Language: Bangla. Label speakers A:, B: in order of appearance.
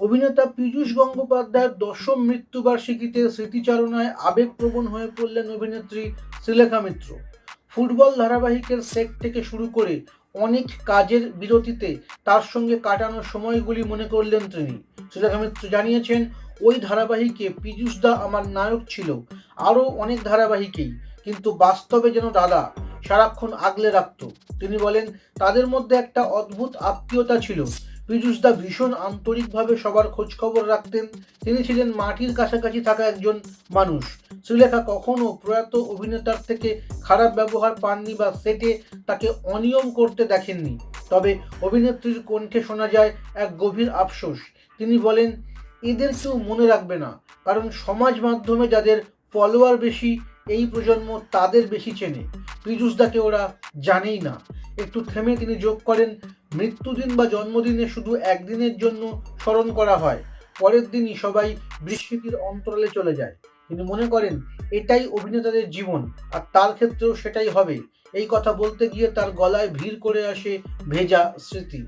A: অভিনেতা পীযূষ গঙ্গোপাধ্যায়ের দশম মৃত্যুবার্ষিকীতে স্মৃতিচারণায় আবেগপ্রবণ হয়ে পড়লেন অভিনেত্রী শ্রীলেখা মিত্র। ফুটবল ধারাবাহিকের সেট থেকে শুরু করে অনেক কাজের বিরতিতে তার সঙ্গে কাটানো সময়গুলি মনে করলেন তিনি। শ্রীলেখা মিত্র জানিয়েছেন, ওই ধারাবাহিকে পীযূষদা আমার নায়ক ছিল, আরও অনেক ধারাবাহিকেই, কিন্তু বাস্তবে যেন দাদা সারাক্ষণ আগলে রাখতো। তিনি বলেন, তাদের মধ্যে একটা অদ্ভুত আত্মীয়তা ছিল পীযূষদা ভীষণ আন্তরিকভাবে সবার খোঁজ খবর রাখতেন। তিনি ছিলেন মাটির কাছাকাছি থাকা একজন মানুষ। শ্রীলেখা কখনো প্রয়াত অভিনেতার থেকে খারাপ ব্যবহার পাননি বা সেটে তাকে অনিয়ম করতে দেখেননি। তবে অভিনেত্রীর কণ্ঠে শোনা যায় এক গভীর আফসোস। তিনি বলেন, এদের কেউ মনে রাখবে না, কারণ সমাজ মাধ্যমে যাদের ফলোয়ার বেশি, এই প্রজন্ম তাদের বেশি চেনে। পীযূষদাকে ওরা জানেই না। একটু থেমে তিনি যোগ করেন মৃত্যুদিন বা জন্মদিনে শুধু একদিনের জন্য স্মরণ করা হয়, পরের দিনই সবাই বিস্মৃতির অন্তরালে চলে যায়। তিনি মনে করেন, এটাই অভিনেতাদের জীবন, আর তার ক্ষেত্রেও সেটাই হবে। এই কথা বলতে গিয়ে তার গলায় ভিড় করে আসে ভেজা স্মৃতি।